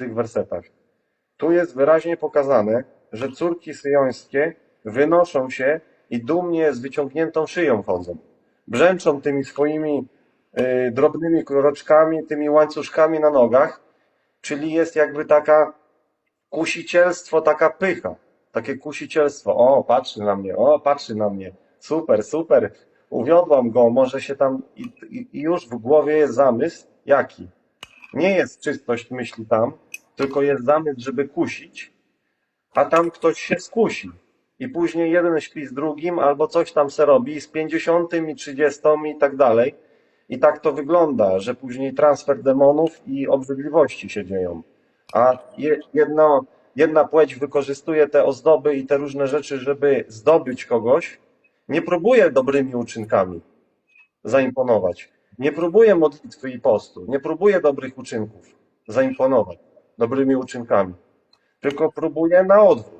tych wersetach. Tu jest wyraźnie pokazane, że córki syjońskie wynoszą się i dumnie z wyciągniętą szyją chodzą. Brzęczą tymi swoimi y, drobnymi kroczkami, tymi łańcuszkami na nogach, czyli jest jakby taka kusicielstwo, taka pycha, takie kusicielstwo. O, patrzy na mnie, o, patrzy na mnie. Super, super. Uwiodłam go, może się tam i, i, i już w głowie jest zamysł. Jaki? Nie jest czystość myśli tam, tylko jest zamysł, żeby kusić, a tam ktoś się skusi. I później jeden śpi z drugim, albo coś tam se robi, z pięćdziesiątym i trzydziestą i tak dalej. I tak to wygląda, że później transfer demonów i obrzydliwości się dzieją. A je, jedno, jedna płeć wykorzystuje te ozdoby i te różne rzeczy, żeby zdobyć kogoś, nie próbuje dobrymi uczynkami zaimponować. Nie próbuje modlitwy i postu, nie próbuje dobrych uczynków zaimponować dobrymi uczynkami, tylko próbuje na odwrót.